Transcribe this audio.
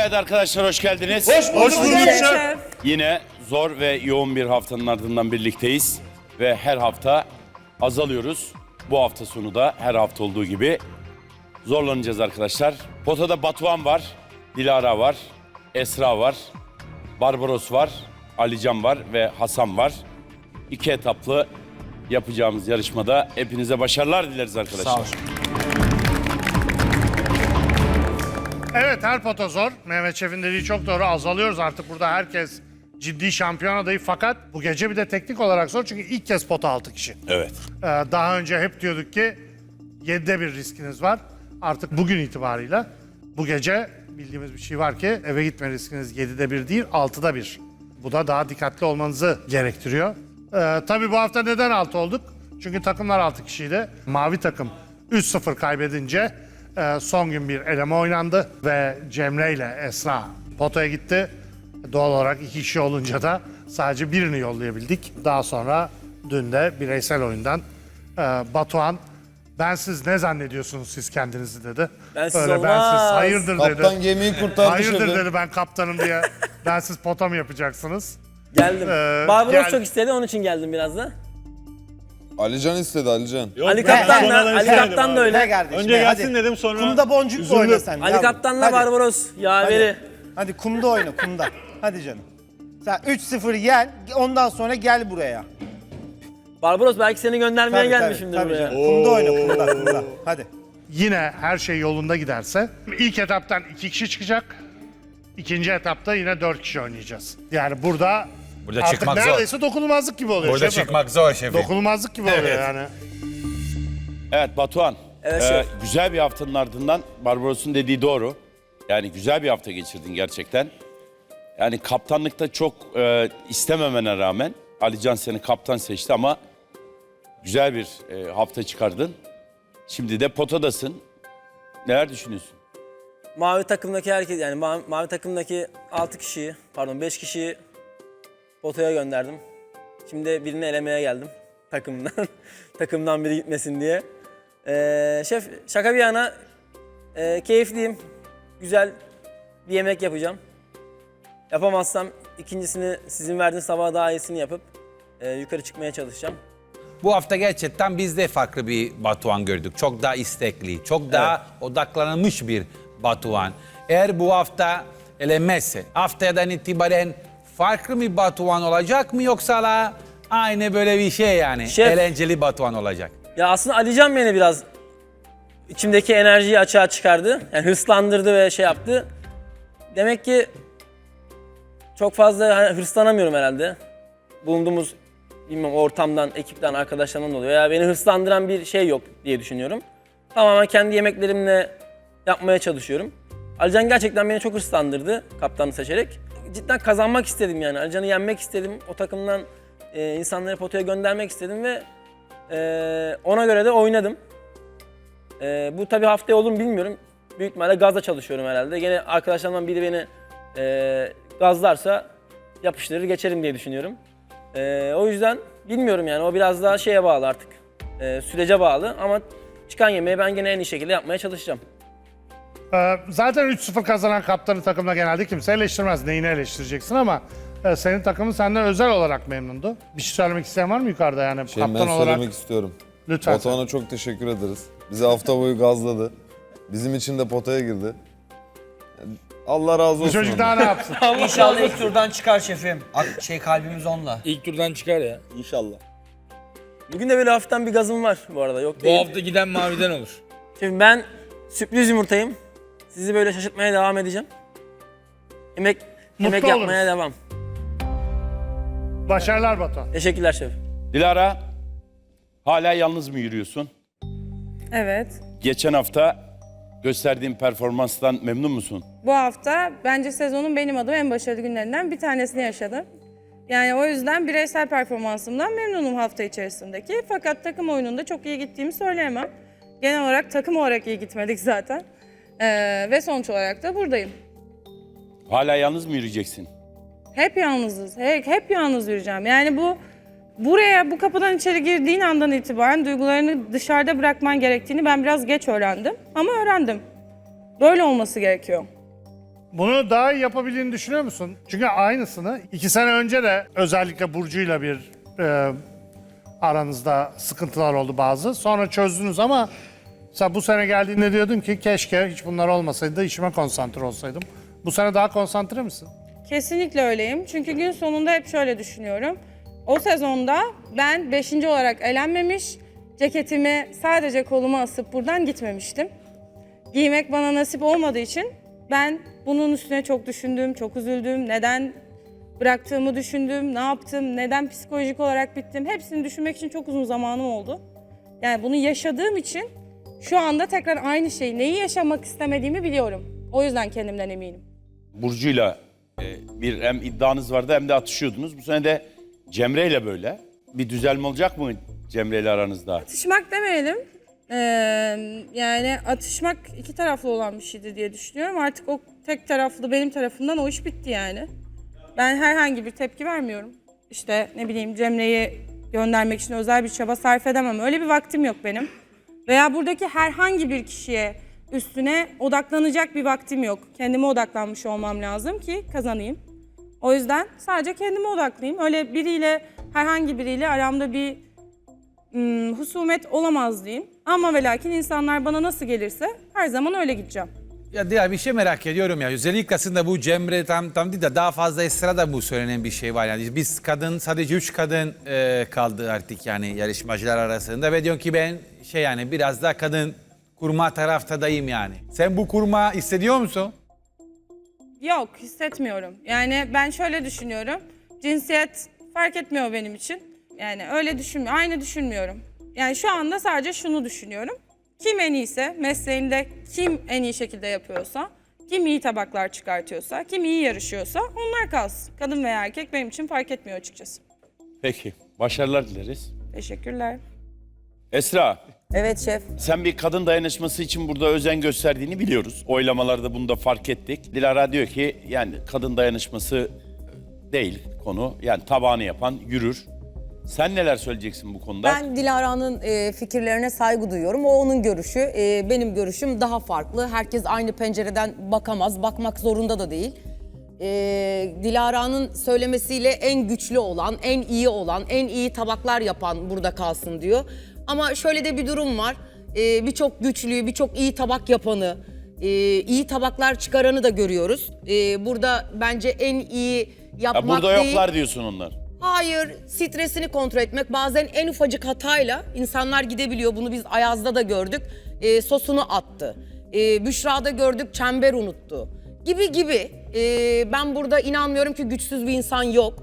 Evet arkadaşlar hoş geldiniz. Hoş bulduk şef. Yine zor ve yoğun bir haftanın ardından birlikteyiz. Ve her hafta azalıyoruz. Bu hafta sonu da her hafta olduğu gibi zorlanacağız arkadaşlar. Potada Batuhan var, Dilara var, Esra var, Barbaros var, Alican var ve Hasan var. İki etaplı yapacağımız yarışmada hepinize başarılar dileriz arkadaşlar. Sağ ol. Evet her pota zor. Mehmet Şef'in dediği çok doğru. Azalıyoruz artık burada herkes ciddi şampiyon adayı. Fakat bu gece bir de teknik olarak zor. Çünkü ilk kez pota 6 kişi. Evet. Ee, daha önce hep diyorduk ki 7'de bir riskiniz var. Artık bugün itibarıyla bu gece bildiğimiz bir şey var ki eve gitme riskiniz 7'de bir değil 6'da bir. Bu da daha dikkatli olmanızı gerektiriyor. Ee, tabii bu hafta neden 6 olduk? Çünkü takımlar 6 kişiydi. Mavi takım 3-0 kaybedince son gün bir eleme oynandı ve Cemre ile Esra potaya gitti. Doğal olarak iki kişi olunca da sadece birini yollayabildik. Daha sonra dün de bireysel oyundan e, Batuhan ben siz ne zannediyorsunuz siz kendinizi dedi. Bensiz Öyle olmaz. bensiz hayırdır Kaptan dedi. gemiyi kurtardı Hayırdır şefim. dedi ben kaptanım diye. ben siz pota mı yapacaksınız? Geldim. Ee, Barbaros gel. çok istedi onun için geldim biraz da. Alican istedi Alican. Ali Kaptan da, Ali Kaptan da öyle. kardeşim? Önce hadi. gelsin dedim sonra. Kumda boncuk oyna sen. Ali yavrum. Kaptan'la Hadi. Barbaros yaveri. Hadi kumda oyna kumda. Hadi canım. Sen 3-0 yen ondan sonra gel buraya. Barbaros belki seni göndermeye gelmişimdir tabii buraya. canım. Kumda oyna kumda kumda. Hadi. Yine her şey yolunda giderse ilk etaptan iki kişi çıkacak. İkinci etapta yine dört kişi oynayacağız. Yani burada, Burada artık çıkmak zor. neredeyse dokunulmazlık gibi oluyor. Burada şefim. çıkmak zor şefim. Dokunulmazlık gibi oluyor yani. Evet Batuhan. Evet, Ee, şef. güzel bir haftanın ardından Barbaros'un dediği doğru. Yani güzel bir hafta geçirdin gerçekten. Yani kaptanlıkta çok e, istememene rağmen Alican seni kaptan seçti ama güzel bir e, hafta çıkardın. Şimdi de potadasın. Neler düşünüyorsun? Mavi takımdaki herkes yani mavi, mavi takımdaki 6 kişiyi pardon 5 kişiyi potaya gönderdim. Şimdi birini elemeye geldim takımdan. Takımdan biri gitmesin diye. Ee, şef şaka bir yana e, keyifliyim. Güzel bir yemek yapacağım. Yapamazsam ikincisini sizin verdiğiniz sabah daha iyisini yapıp e, yukarı çıkmaya çalışacağım. Bu hafta gerçekten biz de farklı bir Batuhan gördük. Çok daha istekli, çok daha odaklanmış bir Batuhan. Eğer bu hafta elemezse haftadan itibaren farklı bir Batuhan olacak mı yoksa la aynı böyle bir şey yani Şef. eğlenceli Batuhan olacak. Ya aslında Alican beni biraz içimdeki enerjiyi açığa çıkardı. Yani hırslandırdı ve şey yaptı. Demek ki çok fazla hani hırslanamıyorum herhalde. Bulunduğumuz bilmem ortamdan, ekipten, arkadaşlarımdan oluyor. Ya beni hırslandıran bir şey yok diye düşünüyorum. Tamamen kendi yemeklerimle yapmaya çalışıyorum. Alican gerçekten beni çok hırslandırdı kaptanı seçerek. Cidden kazanmak istedim yani. Alican'ı yenmek istedim. O takımdan e, insanları potaya göndermek istedim ve ee, ona göre de oynadım. Ee, bu tabii haftaya olur mu bilmiyorum. Büyük ihtimalle gazla çalışıyorum herhalde. Gene arkadaşlarımdan biri beni e, gazlarsa yapıştırır geçerim diye düşünüyorum. Ee, o yüzden bilmiyorum yani o biraz daha şeye bağlı artık. Ee, sürece bağlı ama çıkan yemeği ben gene en iyi şekilde yapmaya çalışacağım. Ee, zaten 3-0 kazanan kaptanı takımda genelde kimse eleştirmez. Neyini eleştireceksin ama e, senin takımın senden özel olarak memnundu. Bir şey söylemek isteyen var mı yukarıda yani Şey ben kaptan olarak? söylemek istiyorum. Lütfen. Batuhan'a çok teşekkür ederiz. Bizi hafta boyu gazladı. Bizim için de potaya girdi. Allah razı Bu olsun. çocuk ondan. daha ne yapsın? İnşallah ilk turdan çıkar şefim. Ak- Şey kalbimiz onunla. İlk turdan çıkar ya. İnşallah. Bugün de böyle hafiften bir gazım var bu arada yok Bu değil. hafta giden maviden olur. Şimdi ben sürpriz yumurtayım. Sizi böyle şaşırtmaya devam edeceğim. Yemek, yemek oluruz. yapmaya devam. Başarılar Batuhan. Teşekkürler şef. Dilara hala yalnız mı yürüyorsun? Evet. Geçen hafta gösterdiğin performanstan memnun musun? Bu hafta bence sezonun benim adıma en başarılı günlerinden bir tanesini yaşadım. Yani o yüzden bireysel performansımdan memnunum hafta içerisindeki. Fakat takım oyununda çok iyi gittiğimi söyleyemem. Genel olarak takım olarak iyi gitmedik zaten. Ee, ve sonuç olarak da buradayım. Hala yalnız mı yürüyeceksin? Hep yalnızız. Hep, hep yalnız yürüyeceğim. Yani bu buraya bu kapıdan içeri girdiğin andan itibaren duygularını dışarıda bırakman gerektiğini ben biraz geç öğrendim. Ama öğrendim. Böyle olması gerekiyor. Bunu daha iyi yapabildiğini düşünüyor musun? Çünkü aynısını iki sene önce de özellikle Burcu'yla bir e, aranızda sıkıntılar oldu bazı. Sonra çözdünüz ama sen bu sene geldiğinde diyordun ki keşke hiç bunlar olmasaydı da işime konsantre olsaydım. Bu sene daha konsantre misin? Kesinlikle öyleyim. Çünkü gün sonunda hep şöyle düşünüyorum. O sezonda ben 5. olarak elenmemiş, ceketimi sadece koluma asıp buradan gitmemiştim. Giymek bana nasip olmadığı için ben bunun üstüne çok düşündüm, çok üzüldüm. Neden bıraktığımı düşündüm, ne yaptım, neden psikolojik olarak bittim. Hepsini düşünmek için çok uzun zamanım oldu. Yani bunu yaşadığım için şu anda tekrar aynı şeyi, neyi yaşamak istemediğimi biliyorum. O yüzden kendimden eminim. Burcu'yla e, bir hem iddianız vardı hem de atışıyordunuz. Bu sene de Cemre'yle böyle. Bir düzelme olacak mı Cemre'yle aranızda? Atışmak demeyelim. Ee, yani atışmak iki taraflı olan bir şeydi diye düşünüyorum. Artık o tek taraflı benim tarafımdan o iş bitti yani. Ben herhangi bir tepki vermiyorum. İşte ne bileyim Cemre'yi göndermek için özel bir çaba sarf edemem. Öyle bir vaktim yok benim. Veya buradaki herhangi bir kişiye üstüne odaklanacak bir vaktim yok. Kendime odaklanmış olmam lazım ki kazanayım. O yüzden sadece kendime odaklıyım. Öyle biriyle herhangi biriyle aramda bir hmm, husumet olamaz diyeyim. Ama ve lakin insanlar bana nasıl gelirse her zaman öyle gideceğim. Ya diğer bir şey merak ediyorum ya. Özellikle aslında bu Cemre tam tam değil de daha fazla Esra'da bu söylenen bir şey var. Yani biz kadın sadece üç kadın e, kaldı artık yani yarışmacılar arasında ve diyor ki ben şey yani biraz daha kadın kurma taraftadayım yani. Sen bu kurma hissediyor musun? Yok hissetmiyorum. Yani ben şöyle düşünüyorum. Cinsiyet fark etmiyor benim için. Yani öyle düşünmüyorum. Aynı düşünmüyorum. Yani şu anda sadece şunu düşünüyorum. Kim en iyiyse, mesleğinde kim en iyi şekilde yapıyorsa, kim iyi tabaklar çıkartıyorsa, kim iyi yarışıyorsa onlar kalsın. Kadın veya erkek benim için fark etmiyor açıkçası. Peki. Başarılar dileriz. Teşekkürler. Esra, Evet şef. sen bir kadın dayanışması için burada özen gösterdiğini biliyoruz. Oylamalarda bunu da fark ettik. Dilara diyor ki yani kadın dayanışması değil konu. Yani tabağını yapan yürür. Sen neler söyleyeceksin bu konuda? Ben Dilara'nın e, fikirlerine saygı duyuyorum. O onun görüşü. E, benim görüşüm daha farklı. Herkes aynı pencereden bakamaz. Bakmak zorunda da değil. E, Dilara'nın söylemesiyle en güçlü olan, en iyi olan, en iyi tabaklar yapan burada kalsın diyor. Ama şöyle de bir durum var. E, birçok güçlüyü, birçok iyi tabak yapanı, e, iyi tabaklar çıkaranı da görüyoruz. E, burada bence en iyi yapmak Ya burada değil. yoklar diyorsun onlar. Hayır, stresini kontrol etmek. Bazen en ufacık hatayla insanlar gidebiliyor. Bunu biz Ayaz'da da gördük. Ee, sosunu attı. Ee, Büşra'da gördük, çember unuttu. Gibi gibi. Ee, ben burada inanmıyorum ki güçsüz bir insan yok.